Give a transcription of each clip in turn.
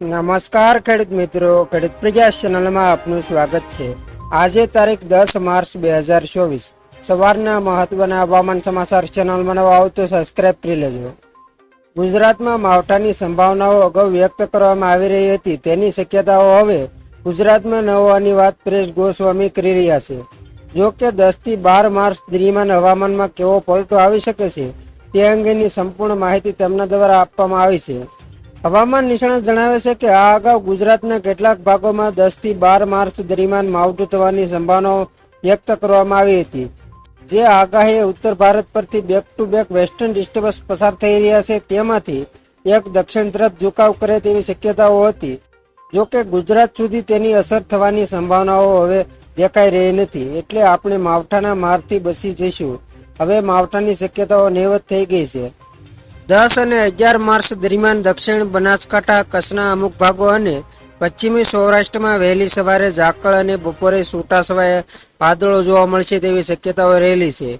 નમસ્કાર, ખેડૂત મિત્રો. ખેડૂત પ્રજા ચેનલમાં આપનું સ્વાગત છે. આજે તારીખ દસ માર્ચ બે હજાર ચોવીસ. સવારના મહત્વના હવામાન સમાચાર ચેનલમાં નવા આવો તો સબસ્ક્રાઇબ કરી લેજો. ગુજરાતમાં માવઠાની સંભાવનાઓ અગાઉ વ્યક્ત કરવામાં આવી રહી હતી. તેની શક્યતાઓ હવે ગુજરાતમાં ન હોવાની વાત પ્રેશ ગોસ્વામી કરી રહ્યા છે. જો કે દસથી બાર માર્ચ દરમિયાન હવામાનમાં કેવો પલટો આવી શકે છે, તે અંગેની સંપૂર્ણ માહિતી તેમના દ્વારા આપવામાં આવી છે. હવામાન નિષ્ણાત જણાવે છે કે આ અગાઉ ગુજરાતના કેટલાક ભાગોમાં દસથી બાર માર્ચ દરમિયાન માવઠું થવાની સંભાવનાઓ વ્યક્ત કરવામાં આવી હતી. જે આગાહી ઉત્તર ભારત પરથી back to back western disturbance પસાર થઈ રહ્યા છે, તેમાંથી એક દક્ષિણ તરફ ઝુકાવ કરે તેવી શક્યતાઓ હતી. જો કે ગુજરાત સુધી તેની અસર થવાની સંભાવનાઓ હવે દેખાઈ રહી નથી, એટલે આપણે માવઠાના મારથી બચી જઈશું. હવે માવઠાની શક્યતાઓ નહીવત થઈ ગઈ છે. દસ અને અગિયાર માર્ચ દરમિયાન દક્ષિણ બનાસકાંઠા કચ્છના અમુક ભાગો અને પશ્ચિમી સૌરાષ્ટ્રમાં વહેલી સવારે ઝાકળ અને બપોરે છૂટાછવાયા વાદળો જોવા મળશે તેવી શક્યતાઓ રહેલી છે.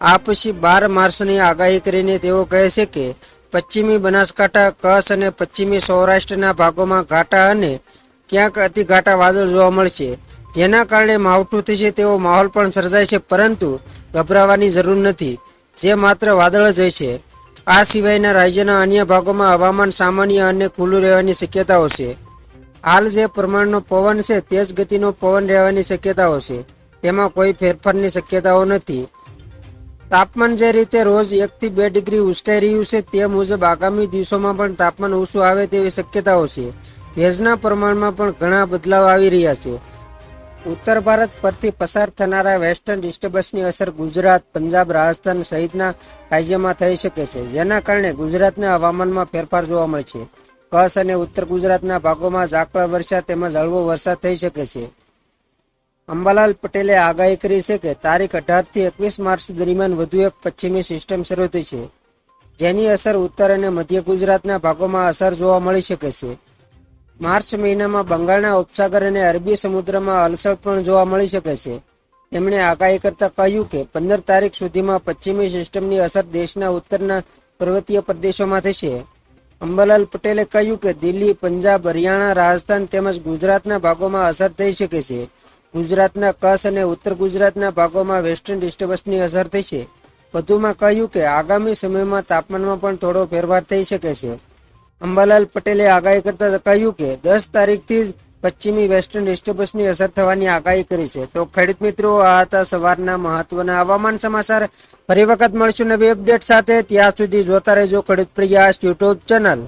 આ પછી બાર માર્ચની આગાહી કરીને તેઓ કહે છે કે પશ્ચિમી બનાસકાંઠા, કચ્છ અને પશ્ચિમી સૌરાષ્ટ્રના ભાગોમાં ઘાટા અને ક્યાંક અતિ ઘાટા વાદળ જોવા મળશે. જેના કારણે માવઠું થશે તેવો માહોલ પણ સર્જાય છે, પરંતુ ગભરાવાની જરૂર નથી. જે માત્ર વાદળ જ છે. આ સિવાયના રાજ્યના અન્ય ભાગોમાં હવામાન સામાન્ય અને ખુલ્લું રહેવાની શક્યતાઓ છે. હાલ જે પ્રમાણનો પવન છે તે જ ગતિનો પવન રહેવાની શક્યતાઓ છે. તેમાં કોઈ ફેરફારની શક્યતાઓ નથી. તાપમાન જે રીતે રોજ એકથી બે ડિગ્રી ઉચકાઈ રહ્યું છે તે મુજબ આગામી દિવસોમાં પણ તાપમાન ઓછું આવે તેવી શક્યતાઓ છે. ભેજના પ્રમાણમાં પણ ઘણા બદલાવ આવી રહ્યા છે. ઉત્તર ભારત પરથી પસાર થનારા વેસ્ટર્ન ડિસ્ટર્બન્સની અસર ગુજરાત, પંજાબ, રાજસ્થાન સહિતના રાજ્યમાં થઈ શકે છે, જેના કારણે ગુજરાતના હવામાનમાં ફેરફાર જોવા મળશે કચ્છ અને ઉત્તર ગુજરાતના ભાગોમાં ઝાકળ વરસાદ તેમજ હળવો વરસાદ થઈ શકે છે. અંબાલાલ પટેલે આગાહી કરી છે કે તારીખ અઢારથી એકવીસ માર્ચ દરમિયાન વધુ એક પશ્ચિમી સિસ્ટમ શરૂ થઈ છે, જેની અસર ઉત્તર અને મધ્ય ગુજરાતના ભાગોમાં અસર જોવા મળી શકે છે. માર્ચ મહિનામાં બંગાળના ઉપસાગર અને અરબી સમુદ્રમાં અલસર પણ જોવા મળી શકે છે. તેમણે આગાહી કરતા કહ્યું કે પંદર તારીખ સુધીમાં પશ્ચિમી સિસ્ટમની અસર દેશના ઉત્તરના પર્વતીય પ્રદેશોમાં થશે. અંબાલાલ પટેલે કહ્યું કે દિલ્હી, પંજાબ, હરિયાણા, રાજસ્થાન તેમજ ગુજરાતના ભાગોમાં અસર થઈ શકે છે. ગુજરાતના કચ્છ અને ઉત્તર ગુજરાતના ભાગોમાં વેસ્ટર્ન ડિસ્ટર્બન્સની અસર થઈ છે વધુમાં કહ્યું કે આગામી સમયમાં તાપમાનમાં પણ થોડો ફેરફાર થઈ શકે છે. અંબાલાલ પટેલે આગાહી કરતા કહ્યું કે દસ તારીખથી જ પશ્ચિમી વેસ્ટર્ન ડિસ્ટર્બન્સની અસર થવાની આગાહી કરી છે. તો ખેડૂત મિત્રો, આ હતા સવારના મહત્વના હવામાન સમાચાર. ફરી વખત મળશું નવી અપડેટ સાથે. ત્યાં સુધી જોતા રહેજો ખેડૂત પ્રયાસ યુટ્યુબ ચેનલ.